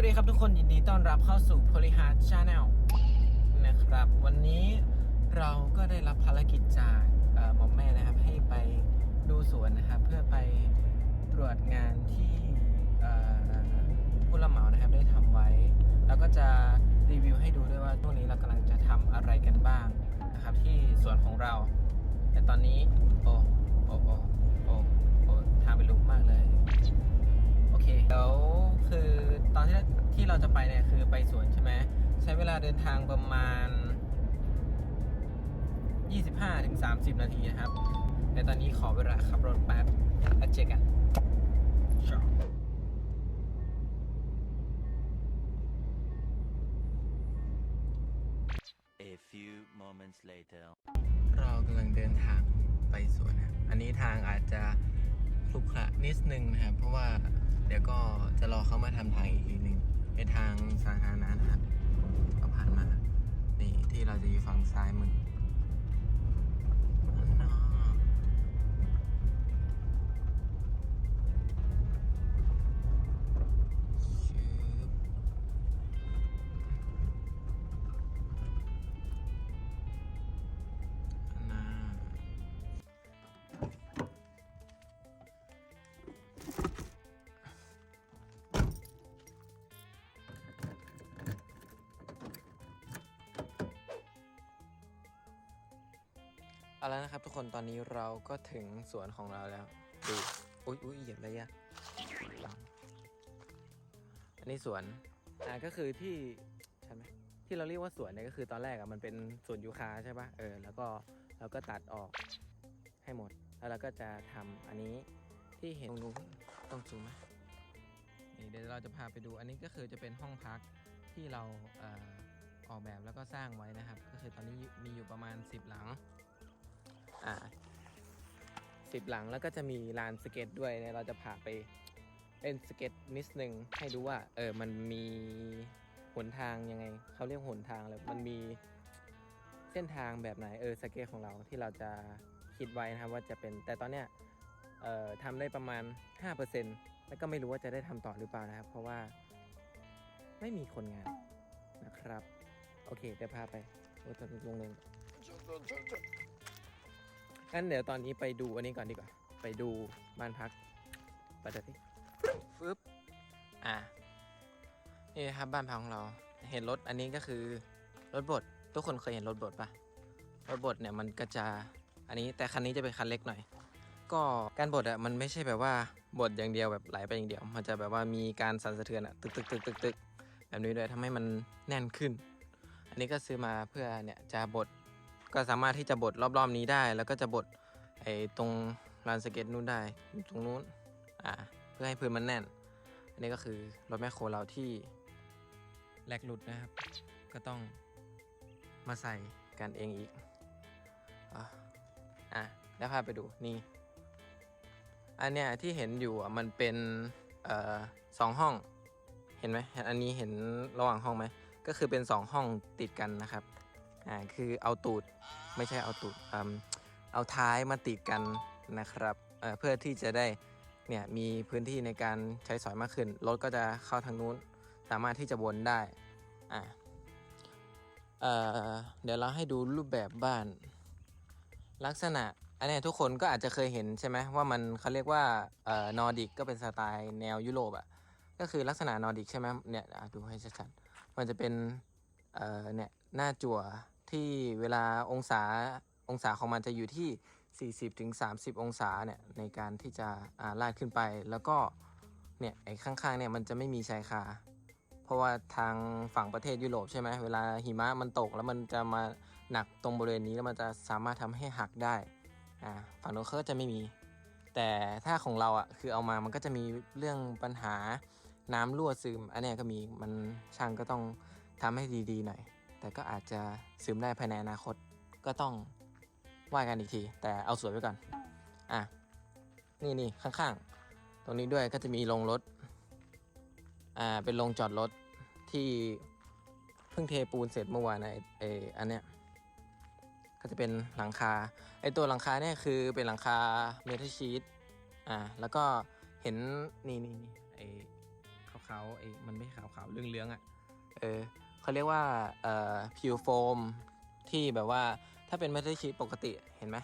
วัสดีครับทุกคนยินดีต้อนรับเข้าสู่ Polyhard Channel นะครับ วันนี้เราก็ได้รับภารกิจจากหมอมแม่นะครับ ให้ไปดูสวนนะครับ เพื่อไปตรวจงานที่ผู้รับเหมานะครับได้ทำไว้ แล้วก็จะรีวิวให้ดูด้วยว่าช่วงนี้เรากำลังจะทำอะไรกันบ้างนะครับ ที่สวนของเรา แต่ตอนนี้ โอ้โอ้โอ้ เราจะไปเนี่ยคือไปสวนใช่ไหมใช้เวลาเดินทางประมาณ 25-30 นาทีนะครับ แต่ตอนนี้ขอเวลาขับรถแป๊บแล้วเจอกันชอบ A few moments later. เรากำลังเดินทางไปสวนนะครับอันนี้ทางอาจจะขรุขระนิดนึงนะครับ เพราะว่าเดี๋ยวก็จะรอเขามาทำทางอีกทีหนึ่ง เป็นทางสาธารณะนะครับก็ผ่านมา นี่ที่เราจะอยู่ฝั่งซ้ายมือ เอาแล้วนะครับทุกคนตอนนี้เราก็ถึงสวนของเราแล้วดูอุ้ยอุ้ยเหยียบอะไรอะอันนี้สวนอ่าก็คือที่ใช่ไหมที่เราเรียกว่าสวนเนี่ยก็คือตอนแรกอะมันเป็นสวนยูคาใช่ปะเออแล้วก็เราก็ตัดออกให้หมด แล้วเราก็จะทำอันนี้ที่เห็นตรงนู้นต้องซูมไหมนี่เดี๋ยวเราจะพาไปดูอันนี้ก็คือจะเป็นห้องพักที่เราเอ่อออกแบบแล้วก็สร้างไว้นะครับ ก็คือตอนนี้มีอยู่ประมาณ 10 หลัง อ่าสิบหลังแล้วก็จะมีลานสเก็ตด้วยเนี่ยเราจะพาไปเล่นสเก็ตนิดนึงให้ดูว่า เออมันมีหนทางยังไงเขาเรียกหนทางเลยมันมีเส้นทางแบบไหนเออสเก็ตของเราที่เราจะคิดไว้นะครับว่าจะเป็นแต่ตอนเนี้ยเอ่อทำได้ประมาณ 5%แล้วก็ไม่รู้ว่าจะได้ทำต่อหรือเปล่านะครับ เพราะว่าไม่มีคนงานนะครับ โอเคเดี๋ยวพาไปโอ้ตอนนี้ลงเลย งั้นเดี๋ยวตอนนี้ไปดูอันนี้ก่อนดีกว่า ไปดูบ้านพักไปเดี๋ยวสิฟึบอ่านี่ครับบ้านพักของเรา เห็นรถอันนี้ก็คือรถบดทุกคนเคยเห็นรถบดปะรถบดเนี่ยมันก็จะอันนี้แต่คันนี้จะเป็นคันเล็กหน่อย ก็การบดอะมันไม่ใช่แบบว่าบดอย่างเดียวแบบไหลไปอย่างเดียว มันจะแบบว่ามีการสั่นสะเทือนอะตึกตึกตึกตึกตึกแบบนี้ด้วยทำให้มันแน่นขึ้น อันนี้ก็ซื้อมาเพื่อเนี่ยจะบด ก็สามารถที่จะบดรอบๆนี้ได้ แล้วก็จะบดไอ้ตรงลานสเก็ตนู้นได้ตรงนู้นอ่าเพื่อให้พื้นมันแน่น อันนี้ก็คือรถแมคโครเราที่แลกหลุดนะครับ ก็ต้องมาใส่กันเองอีกอะแล้วพาไปดูนี่อันเนี้ยที่เห็นอยู่มันเป็นเอ่อสองห้อง เห็นไหมอันนี้เห็นระหว่างห้องไหมก็คือเป็นสองห้องติดกันนะครับ อ่าคือเอาตูดไม่ใช่เอาตูดอืมเอาท้ายมาติดกันนะครับเอ่อเพื่อที่จะได้เนี่ยมีพื้นที่ในการใช้สอยมากขึ้นรถก็จะเข้าทางนู้น สามารถที่จะวนได้อ่าเเดี๋ยวเราให้ดูรูปแบบบ้าน ลักษณะอันนี้ทุกคนก็อาจจะเคยเห็นใช่ไหมว่ามันเขาเรียกว่าเอ่อนอร์ดิกก็เป็นสไตล์แนวยุโรปอะก็คือลักษณะนอร์ดิกใช่ไหมเนี่ยดูให้ชัดๆมันจะเป็นเอ่อเนี่ยหน้าจั่ว ที่เวลาองศาองศาของมันจะอยู่ที่ 40ถึง30 องศาเนี่ยในการที่จะาลาดขึ้นไป แล้วก็เนี่ยไอ้ข้างๆเนี่ยมันจะไม่มีชายคา เพราะว่าทางฝั่งประเทศยุโรปใช่ไหมเวลาหิมะมันตกแล้วมันจะมาหนักตรงบริเวณนี้แล้วมันจะสามารถทำให้หักได้อ่าฝั่งโนเขาก็จะไม่มี แต่ถ้าของเราอะคือเอามามันก็จะมีเรื่องปัญหาน้ำรั่วซึมอันนี้ก็มีมันช่างก็ต้องทำให้ดีๆหน่อย แต่ก็อาจจะซึมได้ภายในอนาคตก็ต้องว่ากันอีกที แต่เอาสวยไว้ก่อน อะ นี่นี่ข้างๆ ตรงนี้ด้วยก็จะมีโรงรถ อ่า เป็นโรงจอดรถที่เพิ่งเทปูนเสร็จเมื่อวานนะไอ้อันเนี้ย ก็จะเป็นหลังคา ไอตัวหลังคาเนี่ยคือเป็นหลังคาเมทัลชีตอ่า แล้วก็เห็นนี่นี่นี่ไอขาวๆไอ้มันไม่ขาวๆเหลืองๆอะ เออ เขาเรียกว่าเอ่อพิวโฟมที่แบบว่าถ้าเป็นเมทัลชีตปกติเห็นไหม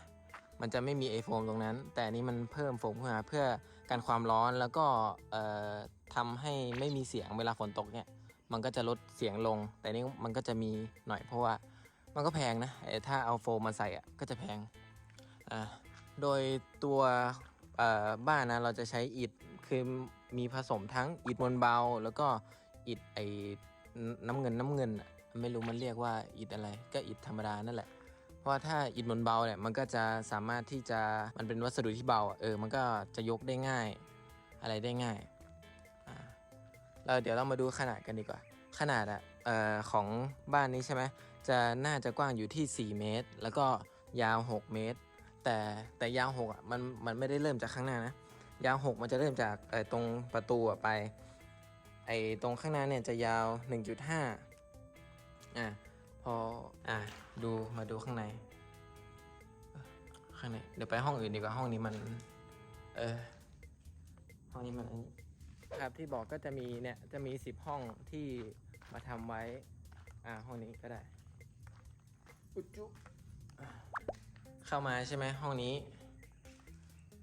มันจะไม่มีไอโฟมตรงนั้น แต่อันนี้มันเพิ่มโฟมขึ้นมาเพื่อกันความร้อนแล้วก็เอ่อทำให้ไม่มีเสียงเวลาฝนตกเนี่ยมันก็จะลดเสียงลง แต่นี่มันก็จะมีหน่อยเพราะว่ามันก็แพงนะถ้าเอาโฟมมาใส่อะก็จะแพงโดยตัวบ้านนะเราจะใช้อิฐคือมีผสมทั้งอิฐมวลเบา แล้วก็อิฐไอ น้ำเงินน้ำเงินอะไม่รู้มันเรียกว่าอิฐอะไร ก็อิฐธรรมดานั่นแหละ เพราะว่าถ้าอิฐมวลเบาเนี่ยมันก็จะสามารถที่จะมันเป็นวัสดุที่เบาเออมันก็จะยกได้ง่ายอะไรได้ง่ายอ่าเราเดี๋ยวเรามาดูขนาดกันดีกว่า ขนาดอะเอ่อของบ้านนี้ใช่ไหมจะน่าจะกว้างอยู่ที่ 4 เมตร แล้วก็ยาว 6 เมตร แต่แต่ยาว6อะมันมันไม่ได้เริ่มจากข้างหน้านะยาว 6 มันจะเริ่มจากตรงประตูไป ไอ้ตรงข้างหน้าเนี่ยจะยาว 1.5 อะ พอ อะ ดูมาดูข้างในเอ้อข้างใน เดี๋ยวไปห้องอื่นดีกว่าห้องนี้มัน เออ ห้องนี้มันอันนี้ ครับที่บอกก็จะมีเนี่ยจะมี 10 ห้องที่มาทำไว้ อ่าห้องนี้ก็ได้ อุจจุอะเข้ามาใช่ไหมห้องนี้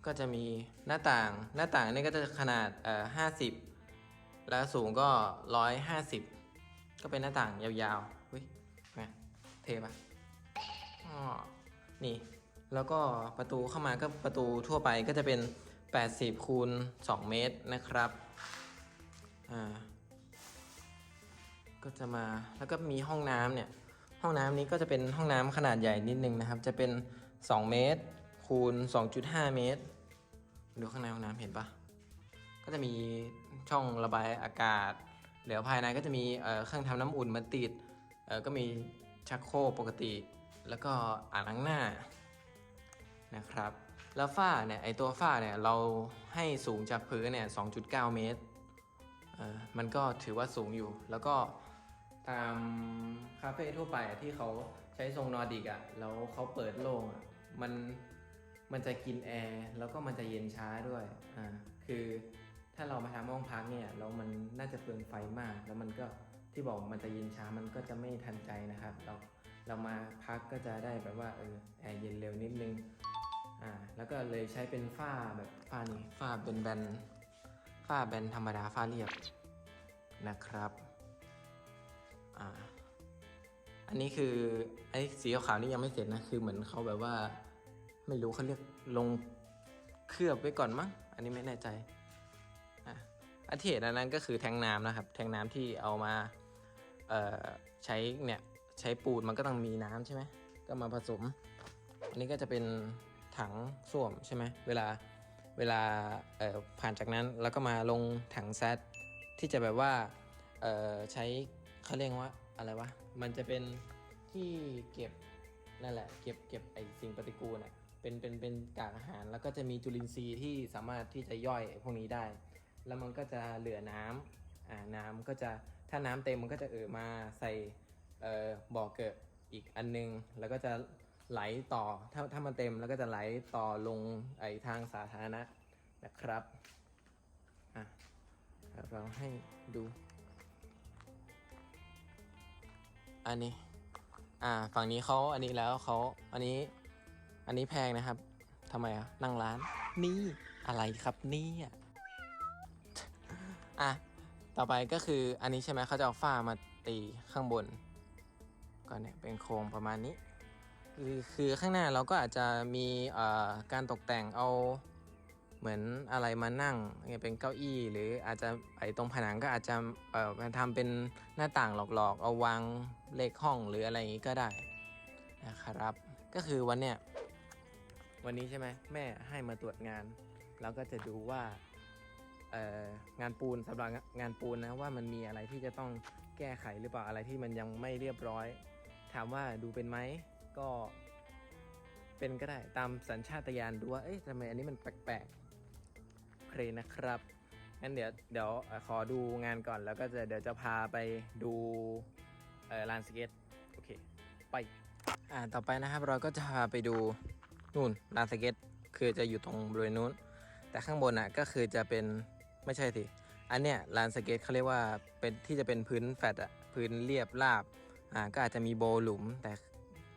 ก็จะมีหน้าต่างหน้าต่างนี่ก็จะขนาดเอ่อห้าสิบ แล้วสูงก็ร้อยห้าสิบก็เป็นหน้าต่างยาวๆเฮ้ยไงเทปะอ๋อนี่ แล้วก็ประตูเข้ามาก็ประตูทั่วไปก็จะเป็น 80 คูณ 2 เมตรนะครับ อ่า ก็จะมา แล้วก็มีห้องน้ำเนี่ย ห้องน้ำนี้ก็จะเป็นห้องน้ำขนาดใหญ่นิดนึงนะครับ จะเป็น 2 เมตร คูณ 2.5 เมตร ดูข้างในห้องน้ำเห็นปะก็จะมี ช่องระบายอากาศเดี๋ยวภายในก็จะมีเเครื่องทำน้ำอุ่นมาติดก็มีชักโครกปกติ แล้วก็อ่างล้างหน้านะครับ แล้วฝ้าเนี่ยไอตัวฝ้าเนี่ยเราให้สูงจากพื้นเนี่ย 2.9 เมตรเอ่อมันก็ถือว่าสูงอยู่ แล้วก็ตามคาเฟ่ทั่วไปที่เขาใช้ทรงนอร์ดิกอะ่ะ แล้วเขาเปิดโล่งอะมันมันจะกินแอร์ แล้วก็มันจะเย็นช้าด้วย อ่า คือ ถ้าเรามาทำห้องพักเนี่ยแล้วมันน่าจะเปลืองไฟมาก แล้วมันก็ที่บอกมันจะเย็นช้ามันก็จะไม่ทันใจนะครับ เราเรามาพักก็จะได้แบบว่าเออแอร์เย็นเร็วนิดนึงอ่าแล้วก็เลยใช้เป็นฝ้าแบบฝ้านี้ฝ้าเป็นแบนฝ้าแบนธรรมดาฝ้าเรียบนะครับอ่าอันนี้คือไอ้สีขาวนี่ยังไม่เสร็จนะคือเหมือนเขาแบบว่า ไม่รู้เขาเรียกลงเคลือบไว้ก่อนมั้งอันนี้ไม่แน่ใจ อันที่เห็นอันนั้นก็คือแทงน้ำนะครับ แทงน้ำที่เอามาเอ่อใช้เนี่ยใช้ปูนมันก็ต้องมีน้ำใช่ไหมก็มาผสม อันนี้ก็จะเป็นถังส้วมใช่ไหมเวลาเวลาเอ่อผ่านจากนั้นแล้วก็มาลงถังแซดที่จะแบบว่าเอ่อใช้เขาเรียกว่าอะไรวะมันจะเป็นที่เก็บนั่นแหละเก็บเก็บไอสิ่งปฏิกูลน่ะเป็นเป็นเป็นกากอาหารแล้วก็จะมีจุลินทรีย์ที่สามารถที่จะย่อยพวกนี้ได้ แล้วมันก็จะเหลือน้ำอ่าน้ำก็จะถ้าน้ำเต็มมันก็จะเอ่อมาใส่เอ่อบ่อเกิดอีกอันนึง แล้วก็จะไหลต่อถ้าถ้ามันเต็มแล้วก็จะไหลต่อลงไอทางสาธารณะนะครับอะเดี๋ยวเราให้ดูอันนี้ อ่า ฝั่งนี้เขาอันนี้แล้วเขาอันนี้ อันนี้แพงนะครับทำไมอะนั่งร้าน นี่ อะไรครับเนี่ย อะ ต่อไปก็คืออันนี้ใช่ไหมเขาจะเอาฝ้ามาตีข้างบน ก็เนี่ยเป็นโครงประมาณนี้ คือคือข้างหน้าเราก็อาจจะมีการตกแต่งเอาเหมือนอะไรมานั่งเนี่ยเป็นเก้าอี้ หรืออาจจะไอตรงผนังก็อาจจะเอ่อทำเป็นหน้าต่างหลอกๆ เอาวางเลขห้องหรืออะไรอย่างนี้ก็ได้นะครับ ก็คือวันเนี้ยวันนี้ใช่ไหมแม่ให้มาตรวจงาน แล้วก็จะดูว่า งานปูนสำหรับงานปูนนะว่ามันมีอะไรที่จะต้องแก้ไขหรือเปล่าอะไรที่มันยังไม่เรียบร้อย ถามว่าดูเป็นไหมก็เป็นก็ได้ตามสัญชาตญาณดูว่าเอ๊ะทำไมอันนี้มันแปลกๆโอเคนะครับงั้นเดี๋ยวเดี๋ยวขอดูงานก่อนแล้วก็จะเดี๋ยวจะพาไปดูลานสเก็ตโอเคไปอ่าต่อไปนะครับเราก็จะพาไปดูนู่นลานสเก็ตคือจะอยู่ตรงบริเวณนู้น แต่ข้างบนอะก็คือจะเป็น ไม่ใช่สิอันเนี้ยลานสเก็ตเขาเรียกว่าเป็นที่จะเป็นพื้นแฟตอะพื้นเรียบราบอ่าก็อาจจะมีโบหลุมแต่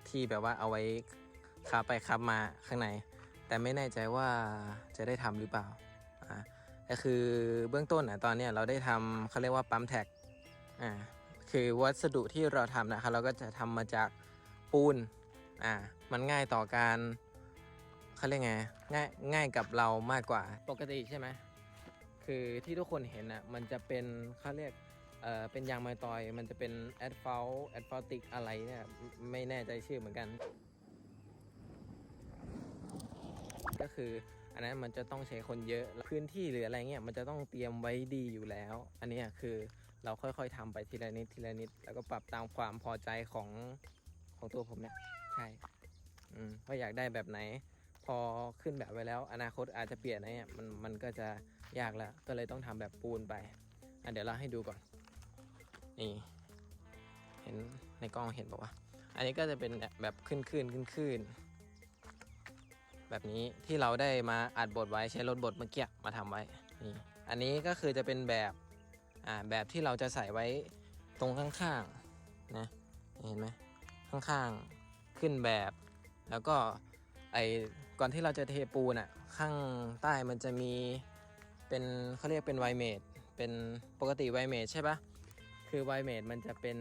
ที่แบบว่าเอาไว้คับไปคับมาข้างใน แต่ไม่แน่ใจว่าจะได้ทำหรือเปล่าอ่าแต่คือเบื้องต้นอะตอนเนี้ยเราได้ทำเขาเรียกว่าปั๊มแท็กอ่าคือวัสดุที่เราทำนะครับเราก็จะทำมาจากปูนอ่ามันง่ายต่อการเขาเรียกไงง่ายง่ายกับเรามากกว่าปกติใช่ไหม คือที่ทุกคนเห็นอะมันจะเป็นเขาเรียกเอ่อเป็นยางไมตอย มันจะเป็นแอดฟ a ลแอดฟ a ลติกอะไรเนี่ยไม่แน่ใจชื่อเหมือนกัน ก็คืออันนั้นมันจะต้องใช้คนเยอะพื้นที่หรืออะไรเงี้ยมันจะต้องเตรียมไว้ดีอยู่แล้ว อันนี้คือเราค่อยๆทำไปทีละนิดทีละนิด แล้วก็ปรับตามความพอใจของของตัวผมเนี่ยใช่อืมว่าอยากได้แบบไหน พอขึ้นแบบไว้แล้ว อนาคตอาจจะเปลี่ยนอะไรเนี่ยมันมันก็จะ ยากแล้ว ก็เลยต้องทำแบบปูนไป อะเดี๋ยวเราให้ดูก่อน นี่ เห็นในกล้องเห็นปะวะอันนี้ก็จะเป็นแบบขึ้นขึ้นขึ้นขึ้นแบบนี้ที่เราได้มาอัดบทไว้ใช้รถบทเมื่อกี้มาทำไว้ นี่ อันนี้ก็คือจะเป็นแบบ อ่า แบบที่เราจะใส่ไว้ตรงข้างๆ นะ เห็นไหมข้างๆ ขึ้นแบบ แล้วก็ไอก่อนที่เราจะเทปูนอะ ข้างใต้มันจะมี เป็นเขาเรียกเป็นไวเมดเป็นปกติไวเมดใช่ปะคือไวเมดมันจะเป็น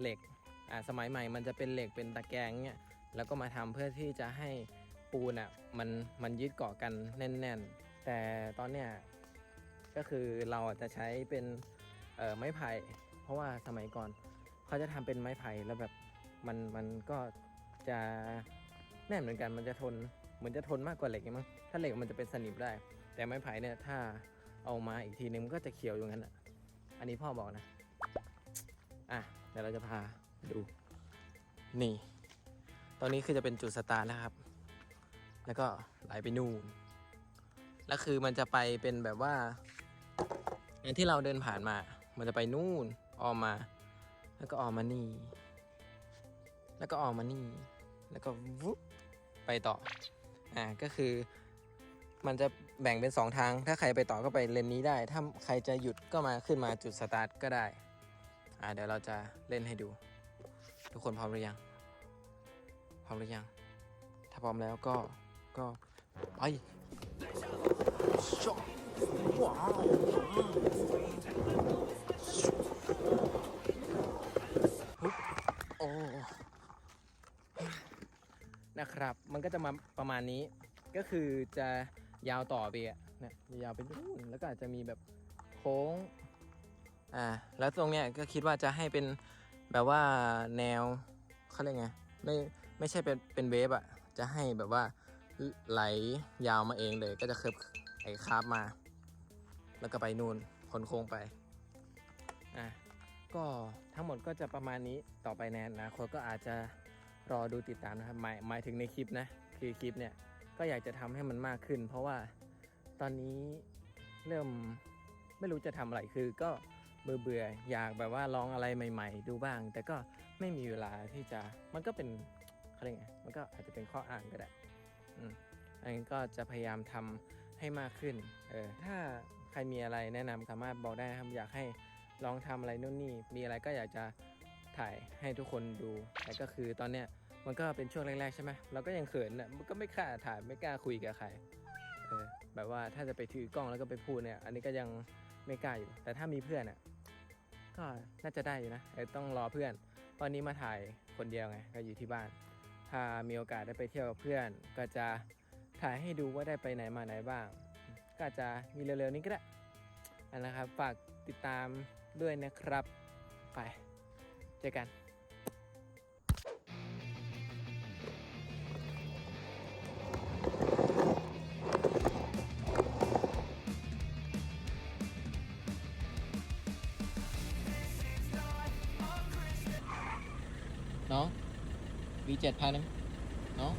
เหล็กอ่าสมัยใหม่มันจะเป็นเหล็กเป็นตะแกรงเนี่ยแล้วก็มาทำเพื่อที่จะให้ปูนอะมันมันยึดเกาะกันแน่น ๆ แต่ตอนเนี้ยก็คือเราจะใช้เป็นเอ่อไม้ไผ่ เพราะว่าสมัยก่อนเขาจะทำเป็นไม้ไผ่แล้วแบบมันมันก็จะแน่นเหมือนกันมันจะทนเหมือนจะทนมากกว่าเหล็กมั้งถ้าเหล็กมันจะเป็นสนิมได้ แต่ไม้ไผ่เนี่ยถ้าเอามาอีกทีนึงมันก็จะเขียวอยู่งั้นอะ อันนี้พ่อบอกนะ อะเดี๋ยวเราจะพาดู นี่ ตอนนี้คือจะเป็นจุดสตาร์ทแล้วครับ แล้วก็ไหลไปนู่น แล้วคือมันจะไปเป็นแบบว่าอย่างที่เราเดินผ่านมา มันจะไปนู่นออกมา แล้วก็ออกมานี่ แล้วก็ออกมานี่ แล้วก็วุบไปต่อ อ่า ก็คือ มันจะ แบ่งเป็นสองทาง ถ้าใครไปต่อก็ไปเลนนี้ได้ ถ้าใครจะหยุดก็มาขึ้นมาจุดสตาร์ทก็ได้ อ่าเดี๋ยวเราจะเล่นให้ดู ทุกคนพร้อมหรือยัง พร้อมหรือยัง ถ้าพร้อมแล้วก็ ก็ไปว้าวโอ้นะครับ มันก็จะมาประมาณนี้ ก็คือจะ ยาวต่อไปอะเนี่ยยาวไปนู่นแล้วก็อาจจะมีแบบโค้ง อ่า แล้วตรงเนี้ยก็คิดว่าจะให้เป็นแบบว่าแนวเขาเรียกไงไม่ไม่ใช่เป็นเป็นเวฟอะจะให้แบบว่าไหลยาวมาเองเลย ก็จะเคิร์ฟไอ้คาบมา แล้วก็ไปนู่นพ้นโค้งไปอะก็ทั้งหมดก็จะประมาณนี้ต่อไปในอนาคตก็อาจจะรอดูติดตามนะครับหมายหมายถึงในคลิปนะคือคลิปเนี่ย ก็อยากจะทำให้มันมากขึ้น เพราะว่าตอนนี้เริ่มไม่รู้จะทำอะไรคือก็เบื่อเบื่ออยากแบบว่าลองอะไรใหม่ ๆ ดูบ้าง แต่ก็ไม่มีเวลาที่จะมันก็เป็นเขาเรียกไงมันก็อาจจะเป็นข้ออ้างก็ได้อืมอันนี้ก็จะพยายามทำให้มากขึ้นเออถ้าใครมีอะไรแนะนำสามารถบอกได้นะครับอยากให้ลองทำอะไรนู่นนี่มีอะไรก็อยากจะถ่ายให้ทุกคนดูแต่ก็คือตอนเนี้ย มันก็เป็นช่วงแรกๆใช่ไหมเราก็ยังเขินอะมันก็ไม่กล้าถ่ายไม่กล้าคุยกับใครเออแบบว่าถ้าจะไปถือกล้องแล้วก็ไปพูดเนี่ย อันนี้ก็ยังไม่กล้าอยู่ แต่ถ้ามีเพื่อนอะก็น่าจะได้อยู่นะแต่ต้องรอเพื่อนวันนี้มาถ่ายคนเดียวไงก็อยู่ที่บ้าน ถ้ามีโอกาสได้ไปเที่ยวกับเพื่อน ก็จะถ่ายให้ดูว่าได้ไปไหนมาไหนบ้าง ก็จจะมีเร็วๆนี้ก็ได้อันนะครับฝากติดตามด้วยนะครับ ไป เจอกัน น้อง V7 พันหนึ่งน้อง